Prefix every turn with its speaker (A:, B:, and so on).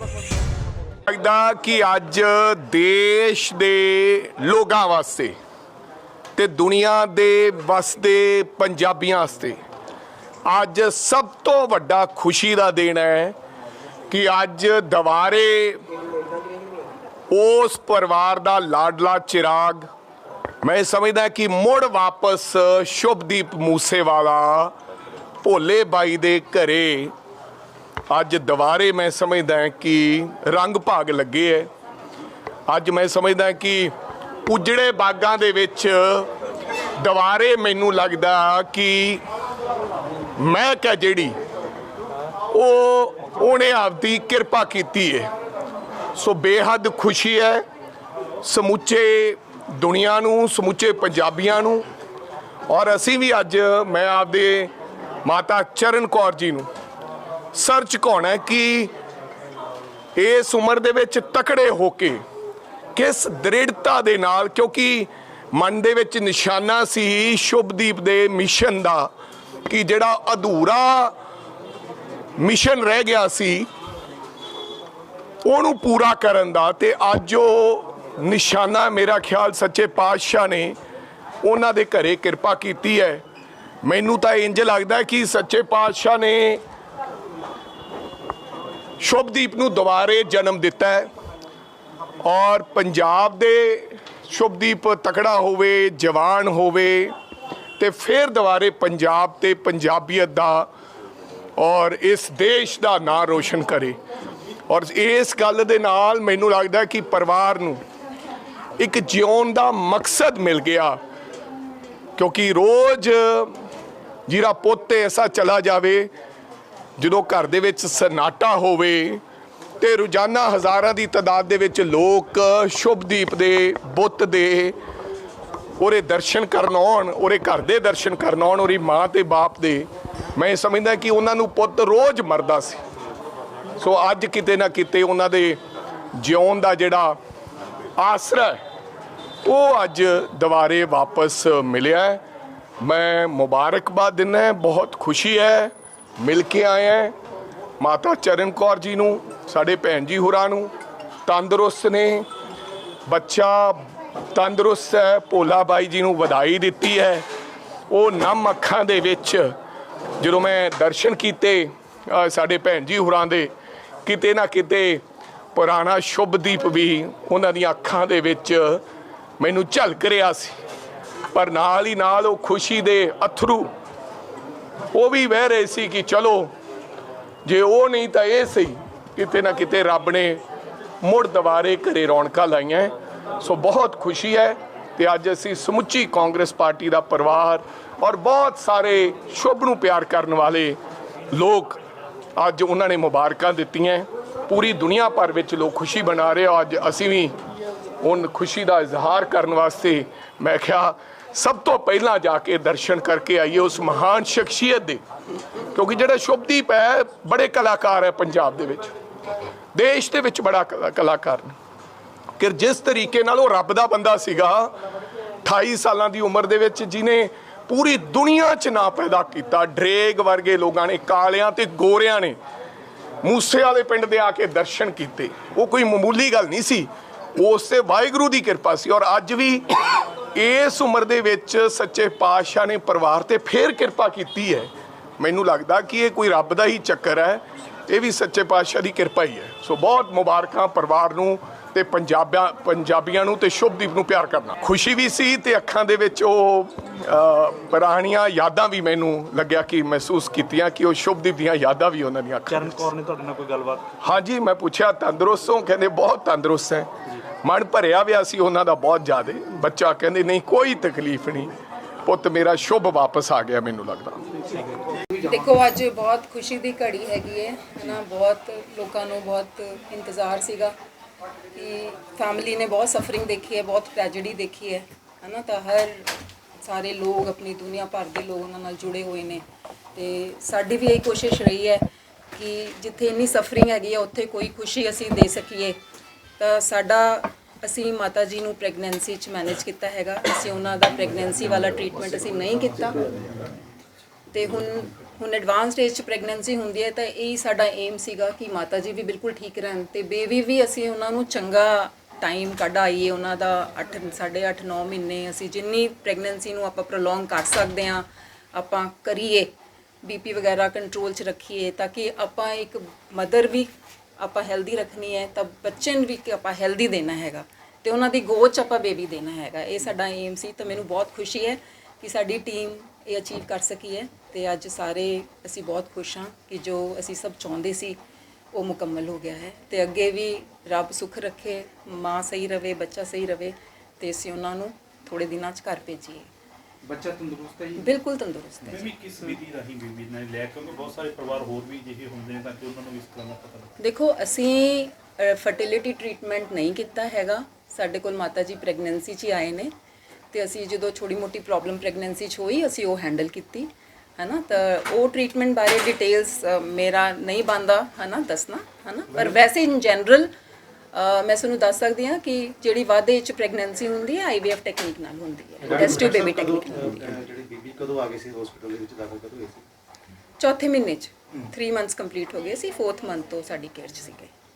A: ਲੱਗਦਾ ਕਿ ਅੱਜ ਦੇਸ਼ ਦੇ ਲੋਕਾਂ ਵਾਸਤੇ ਤੇ ਦੁਨੀਆ ਦੇ ਵਸਦੇ ਪੰਜਾਬੀਆਂ ਵਾਸਤੇ ਅੱਜ ਸਭ ਤੋਂ ਵੱਡਾ ਖੁਸ਼ੀ ਦਾ ਦਿਨ ਹੈ ਕਿ ਅੱਜ ਦੁਬਾਰੇ ਉਸ ਪਰਿਵਾਰ ਦਾ ਲਾਡਲਾ ਚਿਰਾਗ, ਮੈਂ ਸਮਝਦਾ ਕਿ ਮੁੜ ਵਾਪਸ ਸ਼ੁਭਦੀਪ ਮੂਸੇਵਾਲਾ ਭੋਲੇ ਬਾਈ ਦੇ ਘਰੇ ਅੱਜ ਦੁਬਾਰੇ ਮੈਂ ਸਮਝਦਾ ਕਿ ਰੰਗ ਭਾਗ ਲੱਗੇ ਹੈ ਅੱਜ ਮੈਂ ਸਮਝਦਾ ਕਿ ਉਜੜੇ ਬਾਗਾਂ ਦੇ ਵਿੱਚ ਦੁਬਾਰੇ ਮੈਨੂੰ ਲੱਗਦਾ ਕਿ ਮਹਿਕ ਹੈ ਜਿਹੜੀ ਉਹ ਉਹਨੇ ਆਪਦੀ ਕਿਰਪਾ ਕੀਤੀ ਹੈ ਸੋ ਬੇਹੱਦ ਖੁਸ਼ੀ ਹੈ ਸਮੁੱਚੇ ਦੁਨੀਆ ਨੂੰ, ਸਮੁੱਚੇ ਪੰਜਾਬੀਆਂ ਨੂੰ। ਔਰ ਅਸੀਂ ਵੀ ਅੱਜ ਮੈਂ ਆਪਦੇ ਮਾਤਾ ਚਰਨ ਕੌਰ ਜੀ ਨੂੰ ਸਰ ਝੁਕਾਉਣਾ ਕਿ ਇਸ ਉਮਰ ਦੇ ਵਿੱਚ ਤਕੜੇ ਹੋ ਕੇ ਕਿਸ ਦ੍ਰਿੜਤਾ ਦੇ ਨਾਲ, ਕਿਉਂਕਿ ਮਨ ਦੇ ਵਿੱਚ ਨਿਸ਼ਾਨਾ ਸੀ ਸ਼ੁਭਦੀਪ ਦੇ ਮਿਸ਼ਨ ਦਾ ਕਿ ਜਿਹੜਾ ਅਧੂਰਾ ਮਿਸ਼ਨ ਰਹਿ ਗਿਆ ਸੀ, ਉਹਨੂੰ ਪੂਰਾ ਕਰਨ ਦਾ ਤੇ ਅੱਜ ਉਹ ਨਿਸ਼ਾਨਾ ਮੇਰਾ ਖਿਆਲ ਸੱਚੇ ਪਾਤਸ਼ਾਹ ਨੇ ਉਹਨਾਂ ਦੇ ਘਰੇ ਕਿਰਪਾ ਕੀਤੀ ਹੈ। ਮੈਨੂੰ ਤਾਂ ਇੰਜ ਲੱਗਦਾ ਕਿ ਸੱਚੇ ਪਾਤਸ਼ਾਹ ਨੇ ਸ਼ੁਭਦੀਪ ਨੂੰ ਦੁਬਾਰੇ ਜਨਮ ਦਿੱਤਾ ਹੈ। ਔਰ ਪੰਜਾਬ ਦੇ ਸ਼ੁਭਦੀਪ ਤਕੜਾ ਹੋਵੇ, ਜਵਾਨ ਹੋਵੇ ਤੇ ਫਿਰ ਦੁਬਾਰੇ ਪੰਜਾਬ ਤੇ ਪੰਜਾਬੀਅਤ ਦਾ ਔਰ ਇਸ ਦੇਸ਼ ਦਾ ਨਾਂ ਰੋਸ਼ਨ ਕਰੇ। ਔਰ ਇਸ ਗੱਲ ਦੇ ਨਾਲ ਮੈਨੂੰ ਲੱਗਦਾ ਕਿ ਪਰਿਵਾਰ ਨੂੰ ਇੱਕ ਜਿਉਣ ਦਾ ਮਕਸਦ ਮਿਲ ਗਿਆ। ਕਿਉਂਕਿ ਰੋਜ਼ ਜਿਹੜਾ ਪੁੱਤ ਐਸਾ ਚਲਾ ਜਾਵੇ ਜਦੋਂ ਘਰ ਦੇ ਵਿੱਚ ਸਨਾਟਾ ਹੋਵੇ ਤੇ ਰੋਜ਼ਾਨਾ ਹਜ਼ਾਰਾਂ ਦੀ ਤਾਦਾਦ ਦੇ ਵਿੱਚ ਲੋਕ ਸ਼ੁਭਦੀਪ ਦੇ ਬੁੱਤ ਦੇ ਉਹਦੇ ਦਰਸ਼ਨ ਕਰਨ ਆਉਣ, ਉਹਦੇ ਘਰ ਦੇ ਦਰਸ਼ਨ ਕਰਨ ਆਉਣ, ਉਹਦੀ ਮਾਂ ਤੇ ਬਾਪ ਦੇ। ਮੈਂ ਸਮਝਦਾ ਕਿ ਉਹਨਾਂ ਨੂੰ ਪੁੱਤ ਰੋਜ਼ ਮਰਦਾ ਸੀ। ਸੋ ਅੱਜ ਕਿਤੇ ਨਾ ਕਿਤੇ ਉਹਨਾਂ ਦੇ ਜਿਉਣ ਦਾ ਜਿਹੜਾ ਆਸਰਾ ਉਹ ਅੱਜ ਦੁਬਾਰੇ ਵਾਪਸ ਮਿਲਿਆ ਮੈਂ ਮੁਬਾਰਕਬਾਦ ਦਿੰਦਾ ਬਹੁਤ ਖੁਸ਼ੀ ਹੈ। ਮਿਲ ਕੇ ਆਏ ਹੈ। ਮਾਤਾ ਚਰਨ ਕੌਰ ਜੀ ਨੂੰ, ਸਾਡੇ ਭੈਣ ਜੀ ਹੋਰਾਂ ਨੂੰ, ਤੰਦਰੁਸਤ ਨੇ। ਬੱਚਾ ਤੰਦਰੁਸਤ ਹੈ, ਭੋਲਾ ਬਾਈ ਜੀ ਨੂੰ ਵਧਾਈ ਦਿੱਤੀ ਹੈ। ਉਹ ਨਮ ਅੱਖਾਂ ਦੇ ਵਿੱਚ, ਜਦੋਂ ਮੈਂ ਦਰਸ਼ਨ ਕੀਤੇ ਸਾਡੇ ਭੈਣ ਜੀ ਹੋਰਾਂ ਦੇ, ਕਿਤੇ ਨਾ ਕਿਤੇ ਪੁਰਾਣਾ ਸ਼ੁਭਦੀਪ ਵੀ ਉਹਨਾਂ ਦੀਆਂ ਅੱਖਾਂ ਦੇ ਵਿੱਚ ਮੈਨੂੰ ਝਲਕ ਰਿਹਾ ਸੀ। ਪਰ ਨਾਲ ਹੀ ਨਾਲ ਉਹ ਖੁਸ਼ੀ ਦੇ ਅਥਰੂ ਉਹ ਵੀ ਵਹਿ ਰਹੇ ਸੀ ਕਿ ਚਲੋ, ਜੇ ਉਹ ਨਹੀਂ ਤਾਂ ਇਹ ਸਹੀ, ਕਿਤੇ ਨਾ ਕਿਤੇ ਰੱਬ ਨੇ ਮੁੜ ਦੁਬਾਰੇ ਘਰੇ ਰੌਣਕਾਂ ਲਾਈਆਂ ਸੋ ਬਹੁਤ ਖੁਸ਼ੀ ਹੈ ਤੇ ਅੱਜ ਅਸੀਂ ਸਮੁੱਚੀ ਕਾਂਗਰਸ ਪਾਰਟੀ ਦਾ ਪਰਿਵਾਰ ਔਰ ਬਹੁਤ ਸਾਰੇ ਸ਼ੁਭ ਨੂੰ ਪਿਆਰ ਕਰਨ ਵਾਲੇ ਲੋਕ ਅੱਜ ਉਹਨਾਂ ਨੇ ਮੁਬਾਰਕਾਂ ਦਿੱਤੀਆਂ ਪੂਰੀ ਦੁਨੀਆ ਭਰ ਵਿੱਚ ਲੋਕ ਖੁਸ਼ੀ ਮਨਾ ਰਹੇ ਆ। ਅੱਜ ਅਸੀਂ ਵੀ ਉਹਨਾਂ ਖੁਸ਼ੀ ਦਾ ਇਜ਼ਹਾਰ ਕਰਨ ਵਾਸਤੇ ਮੈਂ ਕਿਹਾ ਸਭ ਤੋਂ ਪਹਿਲਾਂ ਜਾ ਕੇ ਦਰਸ਼ਨ ਕਰਕੇ ਆਈਏ ਉਸ ਮਹਾਨ ਸ਼ਖਸੀਅਤ ਦੇ, ਕਿਉਂਕਿ ਜਿਹੜਾ ਸ਼ੁਭਦੀਪ ਹੈ, ਬੜੇ ਕਲਾਕਾਰ ਹੈ ਪੰਜਾਬ ਦੇ ਵਿੱਚ। ਦੇਸ਼ ਦੇ ਵਿੱਚ ਬੜਾ ਕਲਾ- ਕਲਾਕਾਰ ਨੇ। ਕਿ ਜਿਸ ਤਰੀਕੇ ਨਾਲ ਉਹ ਰੱਬ ਦਾ ਬੰਦਾ ਸੀਗਾ 28 ਸਾਲਾਂ ਦੀ ਉਮਰ ਦੇ ਵਿੱਚ ਜਿਨੇ ਪੂਰੀ ਦੁਨੀਆ 'ਚ ਨਾਂ ਪੈਦਾ ਕੀਤਾ, ਡਰੇਗ ਵਰਗੇ ਲੋਕਾਂ ਨੇ, ਕਾਲਿਆਂ ਤੇ ਗੋਰਿਆਂ ਨੇ ਮੂਸੇ ਵਾਲੇ ਪਿੰਡ ਦੇ ਆ ਕੇ ਦਰਸ਼ਨ ਕੀਤੇ। ਉਹ ਕੋਈ ਮਾਮੂਲੀ ਗੱਲ ਨਹੀਂ ਸੀ। ਉਸ ਤੇ ਵਾਹਿਗੁਰੂ ਦੀ ਕਿਰਪਾ ਸੀ ਔਰ ਅੱਜ ਵੀ ਇਸ ਉਮਰ ਦੇ ਵਿੱਚ ਸੱਚੇ ਪਾਤਸ਼ਾਹ ਨੇ ਪਰਿਵਾਰ ਤੇ ਫੇਰ ਕਿਰਪਾ ਕੀਤੀ ਹੈ। ਮੈਨੂੰ ਲੱਗਦਾ ਕਿ ਇਹ ਕੋਈ ਰੱਬ ਦਾ ਹੀ ਚੱਕਰ ਹੈ। ਇਹ ਵੀ ਸੱਚੇ ਪਾਤਸ਼ਾਹ ਦੀ ਕਿਰਪਾ ਹੀ ਹੈ। ਸੋ ਬਹੁਤ ਮੁਬਾਰਕਾਂ ਪਰਿਵਾਰ ਨੂੰ ਤੇ ਪੰਜਾਬੀਆਂ ਪੰਜਾਬੀਆਂ ਨੂੰ ਤੇ ਸ਼ੁਭਦੀਪ ਨੂੰ ਪਿਆਰ ਕਰਨਾ। ਖੁਸ਼ੀ ਵੀ ਸੀ ਤੇ ਅੱਖਾਂ ਦੇ ਵਿੱਚ ਉਹ ਪੁਰਾਣੀਆਂ ਯਾਦਾਂ ਵੀ ਮੈਨੂੰ ਲੱਗਿਆ ਕਿ ਮਹਿਸੂਸ ਕੀਤੀਆਂ ਕਿ ਉਹ ਸ਼ੁਭਦੀਪ ਦੀਆਂ ਯਾਦਾਂ ਵੀ ਉਹਨਾਂ ਦੀਆਂ ਅੱਖਾਂ
B: ਚਰਨ ਕੌਰ ਨੇ ਤੁਹਾਡੇ ਨਾਲ ਕੋਈ ਗੱਲਬਾਤ?
A: ਹਾਂਜੀ ਮੈਂ ਪੁੱਛਿਆ ਤੰਦਰੁਸਤ ਹੋ? ਕਹਿੰਦੇ ਬਹੁਤ ਤੰਦਰੁਸਤ ਹੈ। ਮਨ ਭਰਿਆ ਹੋਇਆ ਸੀ, ਉਹਨਾਂ ਦਾ ਬਹੁਤ ਜ਼ਿਆਦਾ। ਬੱਚਾ ਕਹਿੰਦੇ, ਨਹੀਂ, ਕੋਈ ਤਕਲੀਫ ਨਹੀਂ। ਪੁੱਤ, ਮੇਰਾ ਸ਼ੁਭ ਵਾਪਸ ਆ ਗਿਆ, ਮੈਨੂੰ ਲੱਗਦਾ।
C: ਦੇਖੋ, ਅੱਜ ਬਹੁਤ ਖੁਸ਼ੀ ਦੀ ਘੜੀ ਹੈਗੀ ਹੈ ਹਨਾ? ਬਹੁਤ ਲੋਕਾਂ ਨੂੰ ਬਹੁਤ ਇੰਤਜ਼ਾਰ ਸੀਗਾ ਕਿ ਫੈਮਿਲੀ ਨੇ ਬਹੁਤ ਸਫਰਿੰਗ ਦੇਖੀ ਹੈ ਬਹੁਤ ਟ੍ਰੈਜੇਡੀ ਦੇਖੀ ਹੈ ਹਨਾ? ਤਾਂ ਹਰ ਸਾਰੇ ਲੋਕ, ਆਪਣੀ ਦੁਨੀਆ ਭਰ ਦੇ ਲੋਕ ਉਹਨਾਂ ਨਾਲ ਜੁੜੇ ਹੋਏ ਨੇ। ਤੇ ਸਾਡੀ ਵੀ ਇਹ ਕੋਸ਼ਿਸ਼ ਰਹੀ ਹੈ ਕਿ ਜਿੱਥੇ ਇੰਨੀ ਸਫਰਿੰਗ ਹੈਗੀ ਹੈ ਉੱਥੇ ਕੋਈ ਖੁਸ਼ੀ ਅਸੀਂ ਦੇ ਸਕੀਏ। ਤਾਂ ਸਾਡਾ ਅਸੀਂ ਮਾਤਾ ਜੀ ਨੂੰ ਪ੍ਰੈਗਨੈਂਸੀ ਚ ਮੈਨੇਜ ਕੀਤਾ ਹੈਗਾ। ਅਸੀਂ ਉਹਨਾਂ ਦਾ ਪ੍ਰੈਗਨੈਂਸੀ ਵਾਲਾ ਟ੍ਰੀਟਮੈਂਟ ਅਸੀਂ ਨਹੀਂ ਕੀਤਾ। ਤੇ ਹੁਣ ਹੁਣ ਐਡਵਾਂਸ ਸਟੇਜ 'ਚ ਪ੍ਰੈਗਨੈਂਸੀ ਹੁੰਦੀ ਹੈ ਤਾਂ ਇਹ ਸਾਡਾ ਏਮ ਸੀਗਾ ਕਿ ਮਾਤਾ ਜੀ ਵੀ ਬਿਲਕੁਲ ਠੀਕ ਰਹਿਣ ਤੇ ਬੇਬੀ ਵੀ ਅਸੀਂ ਉਹਨਾਂ ਨੂੰ ਚੰਗਾ ਟਾਈਮ ਕੱਢ ਆਈਏ। ਉਹਨਾਂ ਦਾ 8 8.5 9 ਮਹੀਨੇ ਅਸੀਂ ਜਿੰਨੀ ਪ੍ਰੈਗਨੈਂਸੀ ਨੂੰ ਆਪਾਂ ਪ੍ਰੋਲੋਂਗ ਕਰ ਸਕਦੇ ਹਾਂ, ਆਪਾਂ ਕਰੀਏ ਬੀਪੀ ਵਗੈਰਾ ਕੰਟਰੋਲ 'ਚ ਰੱਖੀਏ ਤਾਂ ਕਿ ਆਪਾਂ ਇੱਕ ਮਦਰ ਵੀ ਆਪਾਂ ਹੈਲਦੀ ਰੱਖਣੀ ਹੈ, ਤਾਂ ਬੱਚੇ ਨੂੰ ਵੀ ਆਪਾਂ ਹੈਲਦੀ ਦੇਣਾ ਹੈਗਾ। ਤੇ ਉਹਨਾਂ ਦੀ ਗੋਚ ਆਪਾਂ ਬੇਬੀ ਦੇਣਾ ਹੈਗਾ। ਇਹ ਸਾਡਾ ਏਮ ਸੀ, ਤਾਂ ਮੈਨੂੰ ਬਹੁਤ ਖੁਸ਼ੀ ਹੈ ਕਿ ਸਾਡੀ ਟੀਮ ਇਹ ਅਚੀਵ ਕਰ ਸਕੀ ਹੈ ਤੇ ਅੱਜ ਸਾਰੇ ਅਸੀਂ ਬਹੁਤ ਖੁਸ਼ ਹਾਂ ਕਿ ਜੋ ਅਸੀਂ ਸਭ ਚਾਹੁੰਦੇ ਸੀ, ਉਹ ਮੁਕੰਮਲ ਹੋ ਗਿਆ ਹੈ। ਤੇ ਅੱਗੇ ਵੀ ਰੱਬ ਸੁਖ ਰੱਖੇ, ਮਾਂ ਸਹੀ ਰਵੇ, ਬੱਚਾ ਸਹੀ ਰਵੇ, ਤੇ ਅਸੀਂ ਉਹਨਾਂ ਨੂੰ ਥੋੜੇ ਦਿਨਾਂ 'ਚ ਘਰ ਭੇਜੀਏ।
B: ਬੱਚਾ ਤੰਦਰੁਸਤ ਹੈ ਜੀ?
C: ਬਿਲਕੁਲ ਤੰਦਰੁਸਤ ਹੈ
D: ਮੈਂ ਵੀ ਕਿਸ ਵਿਧੀ ਰਾਹੀਂ ਬੀਬੀ ਨਾਲ ਲੈ ਕਿਉਂਕਿ ਬਹੁਤ ਸਾਰੇ ਪਰਿਵਾਰ ਹੋਰ ਵੀ ਜਿਹੇ ਹੁੰਦੇ ਨੇ ਤਾਂ ਕਿ ਉਹਨਾਂ ਨੂੰ ਇਸ ਤਰ੍ਹਾਂ ਦਾ ਪਤਾ ਲੱਗੇ।
C: ਦੇਖੋ ਅਸੀਂ ਫਰਟੀਲਿਟੀ ਟ੍ਰੀਟਮੈਂਟ ਨਹੀਂ ਕੀਤਾ ਹੈਗਾ। ਸਾਡੇ ਕੋਲ ਮਾਤਾ ਜੀ ਪ੍ਰੈਗਨੈਂਸੀ 'ਚ ਹੀ ਆਏ ਨੇ। ਤੇ ਅਸੀਂ ਜਦੋਂ ਛੋਟੀ ਮੋਟੀ ਪ੍ਰੋਬਲਮ ਪ੍ਰੈਗਨੈਂਸੀ 'ਚ ਹੋਈ ਅਸੀਂ ਉਹ ਹੈਂਡਲ ਕੀਤੀ ਹੈਨਾ? ਤਾਂ ਉਹ ਟ੍ਰੀਟਮੈਂਟ ਬਾਰੇ ਡਿਟੇਲਸ ਮੇਰਾ ਨਹੀਂ ਬੰਦਾ ਹੈਨਾ? ਦੱਸਣਾ ਹੈਨਾ? ਪਰ ਵੈਸੇ ਇਨ ਜਨਰਲ ਮੈਂ ਤੁਹਾਨੂੰ ਦੱਸ ਸਕਦੀ ਹਾਂ ਕਿ ਜਿਹੜੀ ਵਾਧੇ 'ਚ ਪ੍ਰੈਗਨੈਂਸੀ ਹੁੰਦੀ ਹੈ ਆਈਵੀਐਫ ਟੈਕਨੀਕ ਨਾਲ ਹੁੰਦੀ ਹੈ। ਟੈਸਟ ਟੂ ਬੇਬੀ ਟੈਕਨੀਕ
E: ਜਿਹੜੀ ਬੀਬੀ ਕਦੋਂ ਆ ਗਈ ਸੀ ਹਸਪੀਟਲ ਦੇ ਵਿੱਚ ਦਾਖਲ ਕਦੋਂ ਹੋਈ ਸੀ?
C: ਚੌਥੇ ਮਹੀਨੇ 'ਚ। 3 ਮੰਥਸ ਕੰਪਲੀਟ ਹੋ ਗਏ ਸੀ 4th ਮੰਥ ਤੋਂ ਸਾਡੀ ਕੇਅਰ 'ਚ ਸੀਗੇ।